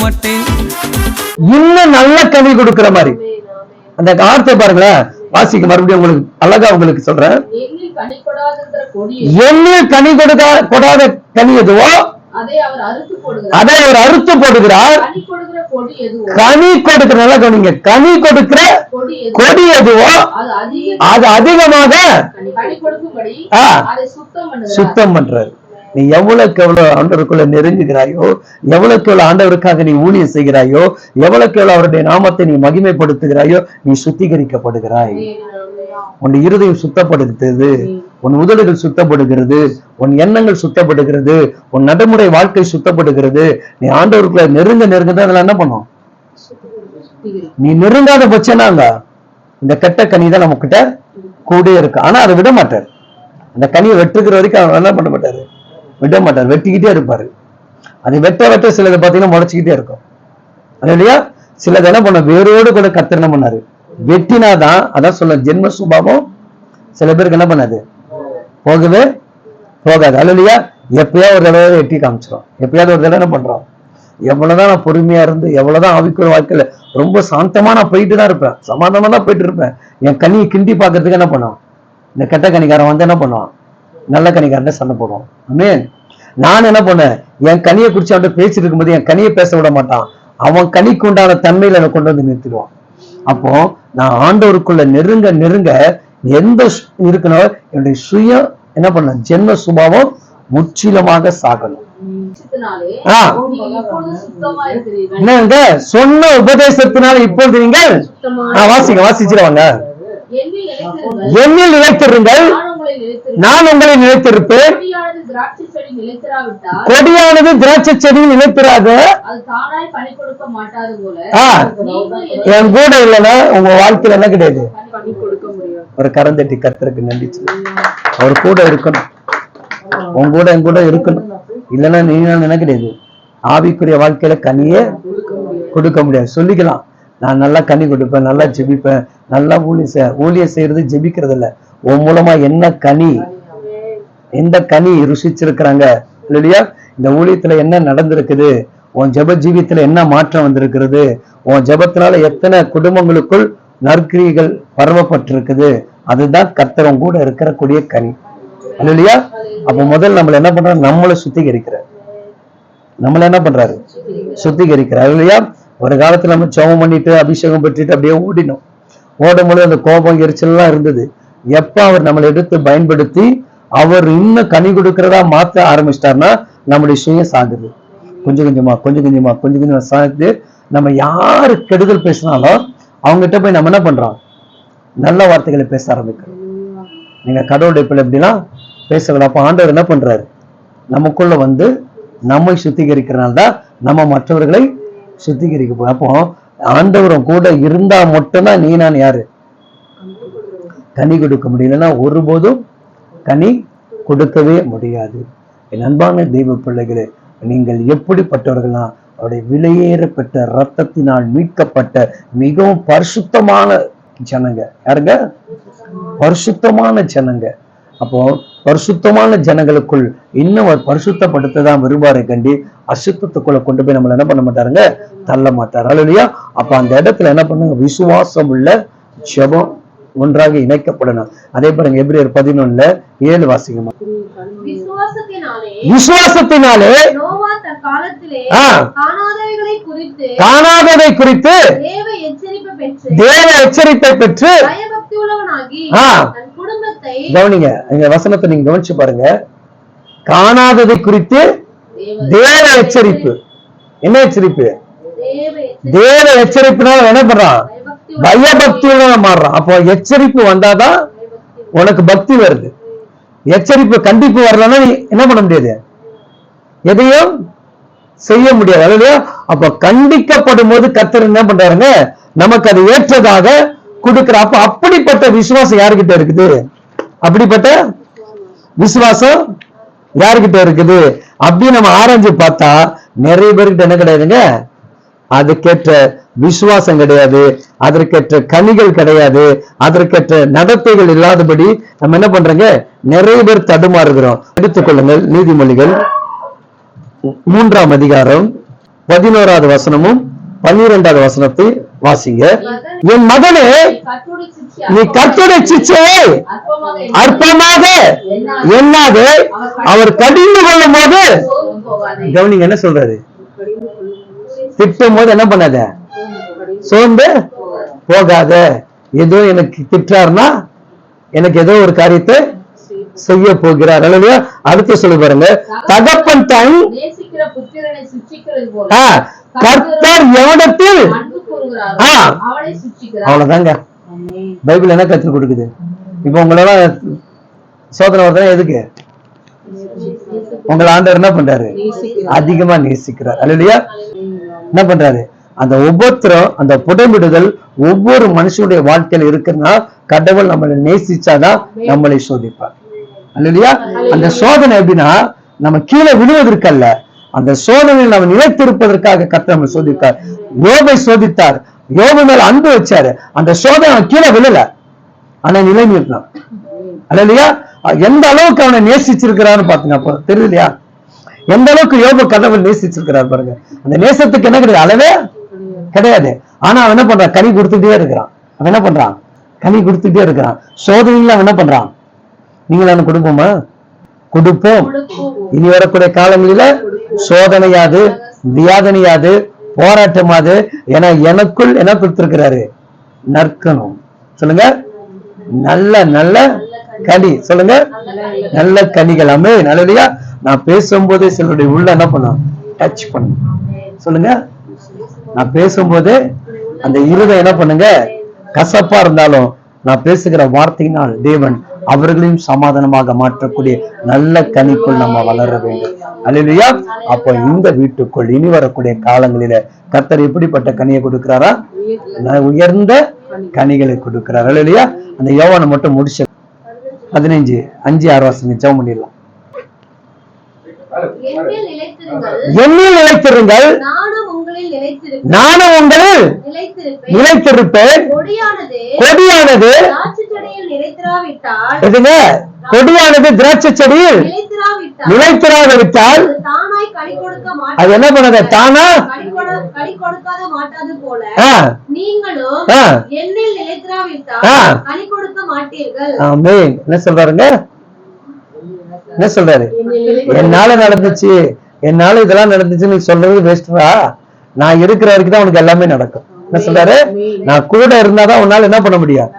மாட்டேன் இன்னும் நல்ல கனி கொடுக்கிற மாதிரி. அந்த வார்த்தை பாருங்களேன் வாசிக்க மறுபடியும் உங்களுக்கு அழகா உங்களுக்கு சொல்றேன். எண்ணில் கனி கொடுக்க கொடாத கனி எதுவோ அதை அவர் அறுத்து போடுகிறார். அதை அவர் அறுத்து போடுகிறார் கனி கொடுக்கிற கொடி எதுவோ கனி கொடுக்கிற நல்லா கவனிங்க கனி கொடுக்கிற கொடி எது கொடி எதுவோ அது அதிக அது அதிகமாக கனி கனி கொடுக்கும்படி ஆ. அதை சுத்தம் பண்ணுகிறார். சுத்தம் பண்றாரு. நீ எவ்வளவுக்கு எவ்வளவு ஆண்டவருக்குள்ள நெருங்குகிறாயோ எவ்வளவுக்கு எவ்வளவு ஆண்டவருக்காக நீ ஊழியம் செய்கிறாயோ எவ்வளவுக்கு எவ்வளவு அவருடைய நாமத்தை நீ மகிமைப்படுத்துகிறாயோ நீ சுத்திகரிக்கப்படுகிறாய். உன் இருதயம் சுத்தப்படுகிறது உன் உதடுகள் சுத்தப்படுகிறது உன் எண்ணங்கள் சுத்தப்படுகிறது உன் நடைமுறை வாழ்க்கை சுத்தப்படுகிறது. நீ ஆண்டவருக்குள்ள நெருங்க நெருங்க தான் அதெல்லாம் என்ன பண்ணும்? நீ நெருங்காத பட்சம்னாங்க இந்த கெட்ட கனி தான் நம்ம கிட்ட கூட இருக்கு. ஆனா அதை விட மாட்டார். அந்த கனியை வெட்டுக்கிற வரைக்கும் அவர் என்ன பண்ண மாட்டாரு? விட மாட்டார் வெட்டிக்கிட்டே இருப்பாரு. அது வெட்ட வெட்ட சிலதை பார்த்தீங்கன்னா முளைச்சிக்கிட்டே இருக்கும். அது இல்லையா? சிலது என்ன பண்ண வேரோடு கூட கத்தர் என்ன பண்ணாரு? வெட்டினாதான் அதான் சொல்ல ஜென்ம சுபாவம் சில பேருக்கு என்ன பண்ணாது? போகவே போகாது. அது இல்லையா? எப்பயாவது ஒரு தடவை வெட்டி காமிச்சிடும் எப்பயாவது ஒரு தடவை என்ன பண்றோம்? எவ்வளவுதான் நான் பொறுமையா இருந்து எவ்வளவுதான் ஆவிக்குற வாழ்க்கையில ரொம்ப சாந்தமா நான் போயிட்டு தான் இருப்பேன். சமாதானமா தான் போயிட்டு இருப்பேன். என் கனியை கிண்டி பாக்குறதுக்கு என்ன பண்ணும்? இந்த கெட்ட கனிக்காரன் வந்து என்ன பண்ணுவான்? நல்ல கனிக்காரன் சண்டை போடுவான் ஆமென் நான் என்ன பண்ணேன்? என் கனியை குறிச்சு அவன்கிட்ட பேசிட்டு இருக்கும்போது என் கனியை பேச விட மாட்டான். அவன் கனிக்கு உண்டான தன்மையில என்னை கொண்டு வந்து நிறுத்திடுவான். அப்போ நான் ஆண்டவருக்குள்ள நெருங்க நெருங்க எந்த இருக்கணும் என்னுடைய சுய என்ன பண்ண ஜென்ம சுபாவம் முற்றிலுமாக சாகணும். என்னங்க? சொன்ன உபதேசத்தினால இப்பொழுது நீங்கள்? வாசிங்க வாசிச்சிருவாங்க எண்ணில் நிலைத்திருங்கள் நான் உங்களை நிலைத்திருப்பேன். கொடியானது திராட்சை செடி நிலைத்திராத. என் கூட இல்லைன்னா உங்க வாழ்க்கையில என்ன கிடையாது? ஒரு கரந்தட்டி கர்த்தருக்கு நன்றி. அவர் கூட இருக்கணும். உன் கூட என் கூட இருக்கணும். இல்லைன்னா நீ என்ன கிடையாது? ஆவிக்குரிய வாழ்க்கையில கனியே கொடுக்க முடியாது. சொல்லிக்கலாம். நான் நல்லா கனி கொடுப்பேன் நல்லா ஜெபிப்பேன். நல்லா ஊழிய செய் ஊழியம் செய்யறது ஜெபிக்கிறது இல்ல உன் மூலமா என்ன கனி? எந்த கனி ருசிச்சிருக்கிறாங்க? இல்லையா? இந்த ஊழியத்துல என்ன நடந்திருக்குது? உன் ஜெப ஜீவியத்துல என்ன மாற்றம் வந்திருக்கிறது? உன் ஜெபத்தினால எத்தனை குடும்பங்களுக்குள் நற்கிரிகள் பரவப்பட்டிருக்குது? அதுதான் கர்த்தரம் கூட இருக்கிற கூடிய கனி. இல்லையா? அப்ப முதல் நம்மள என்ன பண்றாரு? நம்மளை சுத்திகரிக்கிறார். நம்மள என்ன பண்றாரு? சுத்திகரிக்கிறார். இல்லையா? ஒரு காலத்துல நம்ம ஜெபம் பண்ணிட்டு அபிஷேகம் பெற்றுட்டு அப்படியே ஓடினோம். ஓடும்போது அந்த கோபம் எரிச்சல்லாம் இருந்தது. எப்ப அவர் நம்மளை எடுத்து பயன்படுத்தி அவர் இன்னும் கனி கொடுக்கிறதா மாத்த ஆரம்பிச்சிட்டாருன்னா நம்முடைய சுயம் சாகுது கொஞ்சம் கொஞ்சமா கொஞ்சம் கொஞ்சமா கொஞ்சம் கொஞ்சமா சாகுது நம்ம யாரு கெடுதல் பேசினாலும் அவங்ககிட்ட போய் நம்ம என்ன பண்றோம்? நல்ல வார்த்தைகளை பேச ஆரம்பிக்கிறோம். நீங்க கடவுளுடைய பிள்ளை எப்படிலாம் பேசக்கூடாது அப்ப ஆண்டவர் என்ன பண்றாரு? நமக்குள்ள வந்து நம்மை சுத்திகரிக்கிறனால தான் நம்ம மற்றவர்களை சுத்திகரிக்க போறோம். அப்போ ஆண்டவரும் கூட இருந்தா மட்டும்தான் நீ நான் யாரு? கனி கொடுக்க முடியலன்னா ஒருபோதும் கனி கொடுக்கவே முடியாது. என் அன்பான தெய்வ பிள்ளைகளே நீங்கள் எப்படிப்பட்டவர்கள்னா அவருடைய விலையேறப்பட்ட ரத்தத்தினால் மீட்கப்பட்ட மிகவும் பரிசுத்தமான ஜனங்க. யாருங்க? பரிசுத்தமான ஜனங்க. அப்போ பரிசுத்தமான ஜனங்களுக்குள் இன்னும் அவர் பரிசுத்தப்படுத்த தான் விரும்பாரை கண்டி அசுத்தத்துக்குள்ள கொண்டு போய் நம்மள என்ன பண்ண மாட்டாருங்க? தள்ள மாட்டார். இல்லையா அப்ப அந்த இடத்துல என்ன பண்ணுங்க? விசுவாசம் உள்ள ஜெபம் ஒன்றாக இணைக்கப்படணும். அதே பாருங்க எபிரேயர் பதினொன்னுல ஏழு வாசிக்கமா விசுவாசத்தினாலே காணாததை குறித்து தேவ எச்சரிப்பு பெற்று கவனிங்க இந்த வசனத்தை நீங்க கவனிச்சு பாருங்க. காணாததை குறித்து தேவ எச்சரிப்பு. என்ன எச்சரிப்பு? தேவ எச்சரிப்பு. தேவ எச்சரிப்புனால என்ன பண்றான்? பயபக்தி பயபக்தியோட மாறுறான். அப்போ எச்சரிப்பு வந்தாதான் உனக்கு பக்தி வருது. எச்சரிப்பு கண்டிப்பு வரலன்னா நீ என்ன பண்ண முடியாது? எதையும் செய்ய முடியாது. அதாவது அப்ப கண்டிக்கப்படும் போது கத்தர் என்ன பண்றாருங்க? நமக்கு அது ஏற்றதாக கொடுக்கிற அப்ப அப்படிப்பட்ட விசுவாசம் யாருக்கிட்ட இருக்குது? அப்படிப்பட்ட விசுவாசம் யாருக்கிட்ட இருக்குது? அப்படி நம்ம ஆராய்ஞ்சு பார்த்தா நிறைய பேர்கிட்ட என்ன கிடையாதுங்க? அதுக்கேற்ற விசுவாசம் கிடையாது அதற்கேற்ற கனிகள் கிடையாது அதற்கேற்ற நடத்தைகள் இல்லாதபடி நம்ம என்ன பண்றோங்க? நிறைய பேர் தடுமாறுகிறோம். எடுத்துக்கொள்ளுங்கள் நீதிமொழிகள் மூன்றாம் அதிகாரம் பதினோராவது வசனமும் பன்னிரெண்டாவது வசனத்தை வாசிங்க. என் மகனே நீ கர்த்தருடைய சிச்சையை அற்பமாக அற்பமாக அவர் கடிந்து கொள்ளும் போது கவனிங்க என்ன சொல்றாரு? திட்டும் போது என்ன பண்ணாத? சோர்ந்து போகாத. ஏதோ எனக்கு திட்டாருன்னா எனக்கு ஏதோ ஒரு காரியத்தை செய்ய போகிறார். அல்லையா? அடுத்து சொல்லி பாருங்க. தகப்பன் தாய் கர்த்தர் எவனத்தில் அவ்வளவுதாங்க. பைபிள் என்ன கற்றுக் கொடுக்குது? இப்போ உங்களெல்லாம் சோதனை வருதுன்னா எதுக்கு? உங்களை ஆண்டவர் என்ன பண்றாரு? அதிகமா நேசிக்கிறார். அல்லையா? என்ன பண்றாரு? அந்த ஒவ்வொருத்தரும் அந்த புடமிடுதல் ஒவ்வொரு மனுஷனுடைய வாழ்க்கையில இருக்குன்னா கடவுள் நம்மளை நேசிச்சாதான் நம்மளை சோதிப்பார். அல்லையா? அந்த சோதனை எப்படின்னா நம்ம கீழே விழுவதற்கல்ல அந்த சோதனையில் நம்ம நிலைத்திருப்பதற்காக கத்த நம்ம சோதித்தார் யோகை சோதித்தார். யோக மேல அன்பு வச்சாரு. அந்த சோதனை அவன் கீழே விழல. ஆனா நிலை நிறுத்தினான். அல்லையா? எந்த அளவுக்கு அவனை நேசிச்சிருக்கிறான்னு பாத்துங்க அப்ப. தெரியலையா எந்த அளவுக்கு யோக கடவுள் நேசிச்சிருக்கிறார் பாருங்க. அந்த நேசத்துக்கு என்ன கிடையாது? அளவே கிடையாது. ஆனா அவன் என்ன பண்றான்? கனி கொடுத்துட்டே இருக்கிறான். அவன் என்ன பண்றான்? கனி கொடுத்துட்டே இருக்கிறான். சோதனையில அவன் என்ன பண்றான்? நீங்களும் அவனுக்கு கொடுப்போமா? கொடுப்போம். இனி வரக்கூடிய காலங்களில சோதனையாது வியாதனையாது போராட்டமாது ஏன்னா எனக்குள் என்ன கொடுத்திருக்கிறாரு? நற்கணும். சொல்லுங்க. நல்ல நல்ல கனி. சொல்லுங்க. நல்ல கனிகள். அமே நல்லதையா நான் பேசும்போதே சிலருடைய உள்ள என்ன பண்ணும்? டச் பண்ணும். சொல்லுங்க. நான் பேசும்போதே அந்த இருதயம் என்ன பண்ணுங்க? கசப்பா இருந்தாலும் நான் பேசுகிற வார்த்தையினால் தேவன் அவர்களையும் சமாதானமாக மாற்றக்கூடிய நல்ல கனிக்குள் நம்ம வளர வேண்டும். அல்லையா அப்போ இந்த வீட்டுக்குள் இனி வரக்கூடிய காலங்களில கர்த்தர் எப்படிப்பட்ட கனியை கொடுக்கிறாரா? உயர்ந்த கனிகளை கொடுக்கிறார். அல்லையா அந்த யோவானை மட்டும் முடிச்ச பதினஞ்சு அஞ்சு ஆறு வருஷம் ஜெபம் பண்ணிடலாம். என்னில் நிலைத்திருங்கள் நானும் உங்களில் நிலைத்திருப்பேன். கொடியானது எதுங்க? கொடியானது திராட்சை செடியில் நிலைத்திராவிட்டால் அது என்ன பண்ணது? தானா. என்ன சொல்றாருங்க? என்ன சொல்றாரு? என்னால நடந்துச்சு. என்னால இதெல்லாம் நடந்துச்சு நீ சொல்றது வேஸ்டா நான் இருக்கிற வரைக்கும் தான் உனக்கு எல்லாமே நடக்கும். என்ன சொல்றாரு? நான் கூட இருந்தாதான் உன்னால என்ன பண்ண முடியும்?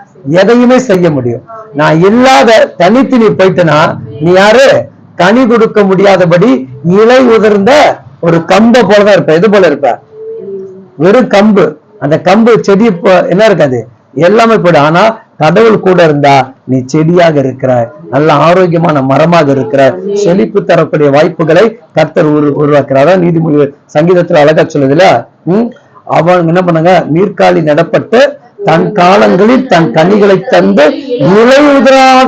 எதையுமே செய்ய முடியும். நான் இல்லாத தனித்து நீ போயிட்டனா நீ யாரு? கனி கொடுக்க முடியாதபடி இலை உதிர்ந்த ஒரு கம்பை போலதான் இருப்ப. எது போல இருப்ப? வெறும் கம்பு. அந்த கம்பு செடி என்ன இருக்காது? எல்லாமே போயிடும். ஆனா கடவுள் கூட இருந்தா நீ செடியாக இருக்கிற நல்ல ஆரோக்கியமான மரமாக இருக்கிற செழிப்பு தரக்கூடிய வாய்ப்புகளை கர்த்தர் உரு உருவாக்குறார்? நீதிமொழி சங்கீதத்துல அழகா சொல்லுதுல உம் அவன் என்ன பண்ணுங்க? நீர்காலி நடப்பட்டு தன் காலங்களில் தன் கனிகளை தந்து இலை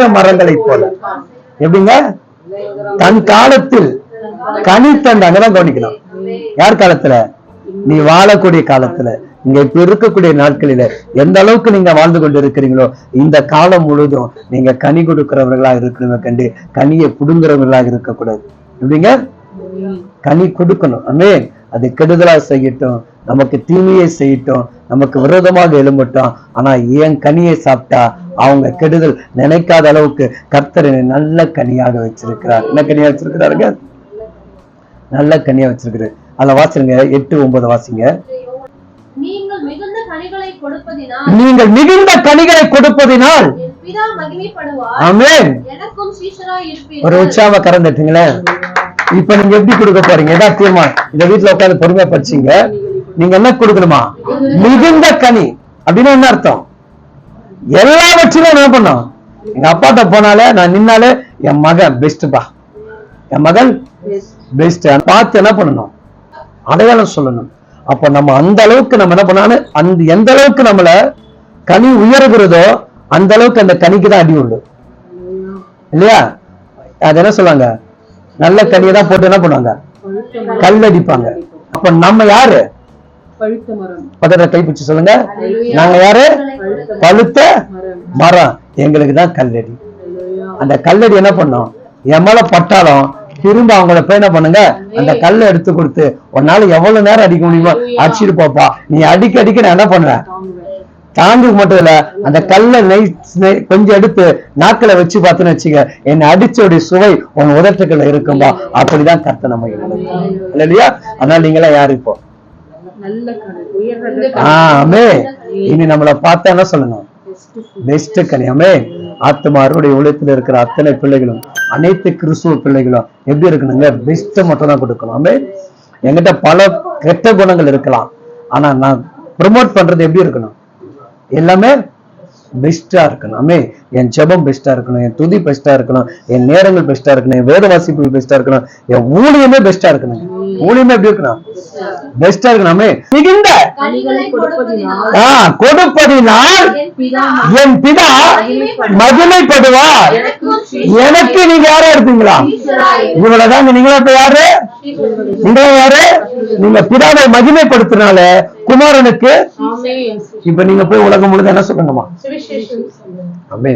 மரங்களைப் போல. எப்படிங்க? தன் காலத்தில் கனி தந்தாங்கதான் கவனிக்கணும். யார் காலத்துல? நீ வாழக்கூடிய காலத்துல. இங்க இப்ப இருக்கக்கூடிய நாட்களில எந்த அளவுக்கு நீங்க வாழ்ந்து கொண்டு இருக்கிறீங்களோ இந்த காலம் முழுதும் நீங்க கனி கொடுக்கிறவர்களா இருக்கிறவங்க கண்டு கனியை புடுங்குறவர்களாக இருக்கக்கூடாது. எப்படிங்க? கனி கொடுக்கணும். அமே அது கெடுதலா செய்யட்டும். நமக்கு தீமையை செய்யட்டும். நமக்கு விரோதமாக எழும்பட்டும். ஆனா ஏன் கனியை சாப்பிட்டா அவங்க கெடுதல் நினைக்காத அளவுக்கு கர்த்தர் நல்ல கனியாக வச்சிருக்கிறார். என்ன கனியா வச்சிருக்கிறாருங்க? நல்ல கனியா வச்சிருக்கிறாரு. அதுல வாசிருங்க எட்டு ஒன்பது வாசிங்க நீங்கள் மிகுந்த கனிகளை கொடுப்பதினால் நீங்கள் மிகுந்த கனிகளை கொடுப்பதினால் ஒரு உற்சாக கறந்துட்டீங்களேன் இப்ப நீங்க எப்படி கொடுக்க போறீங்க? எதா தீர்மானம் இந்த வீட்டுல உட்கார்ந்து பொறுமையா படிச்சீங்க. நீங்க என்ன கொடுக்கணுமா? மிகுந்த கனி. அப்படின்னா என்ன அர்த்தம்? எல்லாவற்றிலும் என்ன பண்ணோம் எங்க அப்பாட்ட போனாலே நான் நின்னாலே என் மகன் பெஸ்ட்பா என் மகன் பெஸ்ட் பார்த்து என்ன பண்ணணும்? அடையாளம் சொல்லணும். அப்ப நம்ம அந்த அளவுக்கு நம்ம என்ன பண்ணாலும் அந்த எந்த அளவுக்கு நம்மள கனி உயர்கிறதோ அந்த அளவுக்கு அந்த கனிக்கு தான் அடி உண்டு. இல்லையா? அது என்ன சொல்லுவாங்க? நல்ல கனியை தான் போட்டு என்ன பண்ணுவாங்க? கல் அடிப்பாங்க. அப்ப நம்ம யாரு? பதற கைப்பிச்சு சொல்லுங்க. நாங்க யாரு? பழுத்த மரம். எங்களுக்கு தான் கல்லடி. அந்த கல்லடி என்ன பண்ணும்? எமல பட்டாலும் திரும்ப அவங்கள என்ன பண்ணுங்க? அந்த கல்லை எடுத்து கொடுத்து உன்னால எவ்வளவு நேரம் அடிக்க முடியுமோ அடிச்சிட்டு போப்பா. நீ அடிக்க அடிக்க நான் என்ன பண்றேன் தாங்குக்கு மட்டும் இல்ல அந்த கல்லை நெய் கொஞ்சம் எடுத்து நாக்கில வச்சு பார்த்தேன்னு வச்சுக்க. என்னை அடிச்சோடைய சுவை உன் உதட்டுக்குள்ள இருக்கும்பா. அப்படிதான் கர்த்த நம்ம இல்லையா அதனால நீங்களா யாரு இப்போ? ஆமே இனி நம்மள பார்த்தா என்ன சொல்லணும்? பெஸ்ட் கனியாமே ஆத்மா அறுவடை உலகத்தில் இருக்கிற அத்தனை பிள்ளைகளும் அனைத்து கிறிஸ்துவ பிள்ளைகளும் எப்படி இருக்கணுங்க? பெஸ்ட் மட்டும் தான் கொடுக்கணும். என்கிட்ட பல கெட்ட குணங்கள் இருக்கலாம். ஆனா நான் ப்ரமோட் பண்றது எப்படி இருக்கணும்? எல்லாமே பெஸ்டா இருக்கணும். என் ஜெபம் பெஸ்டா இருக்கணும். என் துதி பெஸ்டா இருக்கணும். என் நேரங்கள் பெஸ்டா இருக்கணும். என் வேத வாசிப்பு பெஸ்டா இருக்கணும். என் ஊழியமே பெஸ்டா இருக்கணும். ஊழியமே எப்படி இருக்கணும்? பெஸ்டா இருக்கணுமே. மிகுந்த கொடுப்பதினால் என் பிதா மகிமைப்படுவார். எனக்கு நீங்க யாரா இருப்பீங்களா? இவ்வளவுதாங்க நீங்களா இப்ப யாரு? நீங்களா யாரு நீங்க பிதாவை மகிமைப்படுத்தினால குமாரனுக்கு இப்ப நீங்க போய் உலகம் முழுது என்ன சுவிசேஷம் அமே